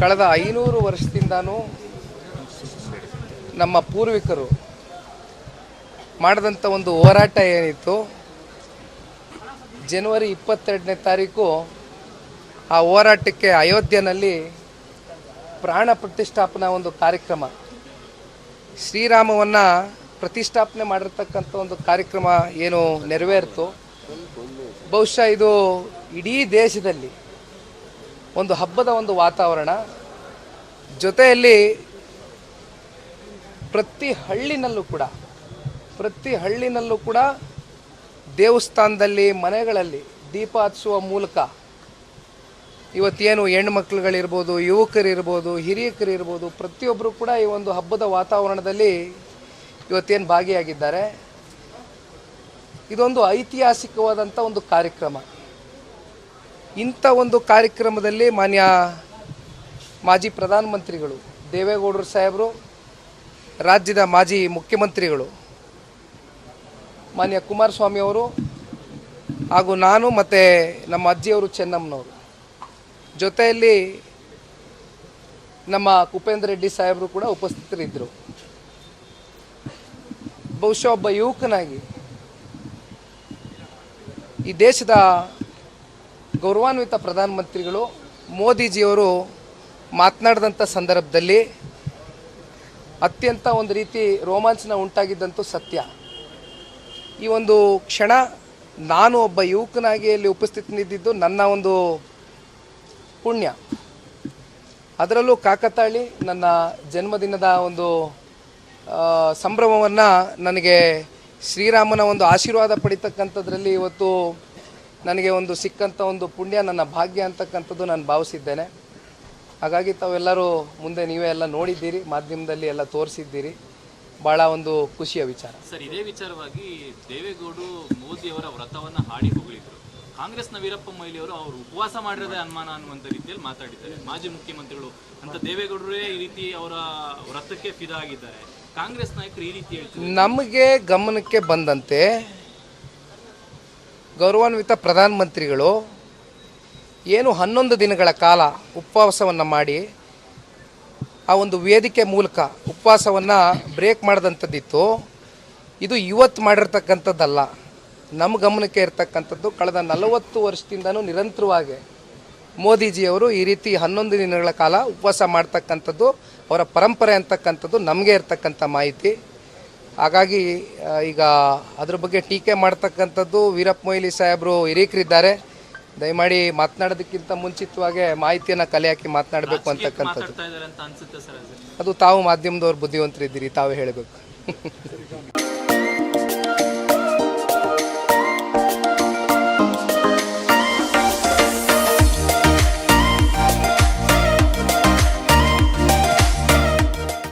ಕಳೆದ ಐನೂರು ವರ್ಷದಿಂದನೂ ನಮ್ಮ ಪೂರ್ವಿಕರು ಮಾಡಿದಂಥ ಒಂದು ಹೋರಾಟ ಏನಿತ್ತು? ಜನವರಿ ಇಪ್ಪತ್ತೆರಡನೇ ತಾರೀಕು ಆ ಹೋರಾಟಕ್ಕೆ ಅಯೋಧ್ಯೆಯಲ್ಲಿ ಪ್ರಾಣ ಪ್ರತಿಷ್ಠಾಪನಾ ಒಂದು ಕಾರ್ಯಕ್ರಮ. ಶ್ರೀರಾಮವನ್ನು ಪ್ರತಿಷ್ಠಾಪನೆ ಮಾಡಿರ್ತಕ್ಕಂಥ ಒಂದು ಕಾರ್ಯಕ್ರಮ ಏನು ನೆರವೇರಿತು? ಬಹುಶಃ ಇದು ಇಡೀ ದೇಶದಲ್ಲಿ ಒಂದು ಹಬ್ಬದ ಒಂದು ವಾತಾವರಣ. ಜೊತೆಯಲ್ಲಿ ಪ್ರತಿ ಹಳ್ಳಿನಲ್ಲೂ ಕೂಡ, ಪ್ರತಿ ಹಳ್ಳಿನಲ್ಲೂ ಕೂಡ ದೇವಸ್ಥಾನದಲ್ಲಿ, ಮನೆಗಳಲ್ಲಿ ದೀಪ ಹಚ್ಚುವ ಮೂಲಕ ಇವತ್ತೇನು ಹೆಣ್ಮಕ್ಳುಗಳಿರ್ಬೋದು, ಯುವಕರಿರ್ಬೋದು, ಹಿರಿಯಕರಿರ್ಬೋದು ಪ್ರತಿಯೊಬ್ಬರು ಕೂಡ ಈ ಒಂದು ಹಬ್ಬದ ವಾತಾವರಣದಲ್ಲಿ ಇವತ್ತೇನು ಭಾಗಿಯಾಗಿದ್ದಾರೆ. ಇದೊಂದು ಐತಿಹಾಸಿಕವಾದಂಥ ಒಂದು ಕಾರ್ಯಕ್ರಮ. ಇಂಥ ಒಂದು ಕಾರ್ಯಕ್ರಮದಲ್ಲಿ ಮಾನ್ಯ ಮಾಜಿ ಪ್ರಧಾನಮಂತ್ರಿಗಳು ದೇವೇಗೌಡರು ಸಾಹೇಬರು, ರಾಜ್ಯದ ಮಾಜಿ ಮುಖ್ಯಮಂತ್ರಿಗಳು ಮಾನ್ಯ ಕುಮಾರಸ್ವಾಮಿ ಅವರು ಹಾಗೂ ನಾನು ಮತ್ತು ನಮ್ಮ ಅಜ್ಜಿಯವರು ಚೆನ್ನಮ್ಮನವರು. ಜೊತೆಯಲ್ಲಿ ನಮ್ಮ ಕುಪೇಂದ್ರ ರೆಡ್ಡಿ ಸಾಹೇಬರು ಕೂಡ ಉಪಸ್ಥಿತರಿದ್ದರು. ಬಹುಶಃ ಒಬ್ಬ ಯುವಕನಾಗಿ ಈ ದೇಶದ ಗೌರವಾನ್ವಿತ ಪ್ರಧಾನಮಂತ್ರಿಗಳು ಮೋದಿಜಿಯವರು ಮಾತನಾಡಿದಂಥ ಸಂದರ್ಭದಲ್ಲಿ ಅತ್ಯಂತ ಒಂದು ರೀತಿ ರೋಮಾಂಚನ ಉಂಟಾಗಿದ್ದಂತೂ ಸತ್ಯ. ಈ ಒಂದು ಕ್ಷಣ ನಾನು ಒಬ್ಬ ಯುವಕನಾಗಿ ಅಲ್ಲಿ ಉಪಸ್ಥಿತನಿದ್ದಿದ್ದು ನನ್ನ ಒಂದು ಪುಣ್ಯ. ಅದರಲ್ಲೂ ಕಾಕತಾಳಿ ನನ್ನ ಜನ್ಮದಿನದ ಒಂದು ಸಂಭ್ರಮವನ್ನು ನನಗೆ ಶ್ರೀರಾಮನ ಒಂದು ಆಶೀರ್ವಾದ ಪಡಿತಕ್ಕಂಥದ್ರಲ್ಲಿ ಇವತ್ತು ನನಗೆ ಒಂದು ಸಿಕ್ಕಂಥ ಒಂದು ಪುಣ್ಯ ನನ್ನ ಭಾಗ್ಯ ಅಂತಕ್ಕಂಥದ್ದು ನಾನು ಭಾವಿಸಿದ್ದೇನೆ. ಹಾಗಾಗಿ ತಾವೆಲ್ಲರೂ ಮುಂದೆ ನೀವೇ ಎಲ್ಲ ನೋಡಿದ್ದೀರಿ ಮಾಧ್ಯಮದಲ್ಲಿ ಎಲ್ಲ ತೋರಿಸಿದ್ದೀರಿ. ಭಾಳ ಒಂದು ಖುಷಿಯ ವಿಚಾರ. ಸರ್ ಇದೇ ವಿಚಾರವಾಗಿ ದೇವೇಗೌಡರು ಮೋದಿ ಅವರ ವ್ರತವನ್ನ ಹಾಡಿ ಹೊಗಳಿದ್ರು. ಕಾಂಗ್ರೆಸ್ನ ವೀರಪ್ಪ ಮೊಯ್ಲಿ ಅವರು ಅವರು ಉಪವಾಸ ಮಾಡಿರೋದೇ ಅನುಮಾನ ಅನ್ನುವಂಥ ರೀತಿಯಲ್ಲಿ ಮಾತಾಡಿದ್ದಾರೆ. ಮಾಜಿ ಮುಖ್ಯಮಂತ್ರಿಗಳು ಅಂತ ದೇವೇಗೌಡರೇ ಈ ರೀತಿ ಅವರ ವ್ರತಕ್ಕೆ ಫಿದಾ ಆಗಿದ್ದಾರೆ. ಕಾಂಗ್ರೆಸ್ ನಾಯಕರು ಈ ರೀತಿ ಹೇಳ್ತಾರೆ ನಮಗೆ ಗಮನಕ್ಕೆ ಬಂದಂತೆ ಗೌರವಾನ್ವಿತ ಪ್ರಧಾನಮಂತ್ರಿಗಳು, ಏನು ಹನ್ನೊಂದು ದಿನಗಳ ಕಾಲ ಉಪವಾಸವನ್ನು ಮಾಡಿ, ಆ ಒಂದು ವೇದಿಕೆ ಮೂಲಕ ಉಪವಾಸವನ್ನು ಬ್ರೇಕ್ ಮಾಡಿದಂಥದ್ದಿತ್ತು. ಇದು ಇವತ್ತು ಮಾಡಿರ್ತಕ್ಕಂಥದ್ದಲ್ಲ. ನಮ್ಮ ಗಮನಕ್ಕೆ ಇರ್ತಕ್ಕಂಥದ್ದು ಕಳೆದ ನಲವತ್ತು ವರ್ಷದಿಂದನೂ ನಿರಂತರವಾಗಿ ಮೋದಿಜಿಯವರು ಈ ರೀತಿ ಹನ್ನೊಂದು ದಿನಗಳ ಕಾಲ ಉಪವಾಸ ಮಾಡ್ತಕ್ಕಂಥದ್ದು, ಅವರ ಪರಂಪರೆ ಅಂತಕ್ಕಂಥದ್ದು ನಮಗೆ ಇರ್ತಕ್ಕಂಥ ಮಾಹಿತಿ. ಹಾಗಾಗಿ ಈಗ ಅದ್ರ ಬಗ್ಗೆ ಟೀಕೆ ಮಾಡ್ತಕ್ಕಂಥದ್ದು ವೀರಪ್ಪ ಮೊಯ್ಲಿ ಸಾಹೇಬರು ಹಿರೀಕರಿದ್ದಾರೆ ದಯಮಾಡಿ ಮಾತನಾಡೋದಕ್ಕಿಂತ ಮುಂಚಿತವಾಗಿ ಮಾಹಿತಿಯನ್ನು ಕಲೆ ಹಾಕಿ ಮಾತನಾಡಬೇಕು ಅಂತಕ್ಕಂಥದ್ದು. ಅದು? ತಾವು ಮಾಧ್ಯಮದವ್ರು ಬುದ್ಧಿವಂತರಿದ್ದೀರಿ ತಾವೇ ಹೇಳಬೇಕು.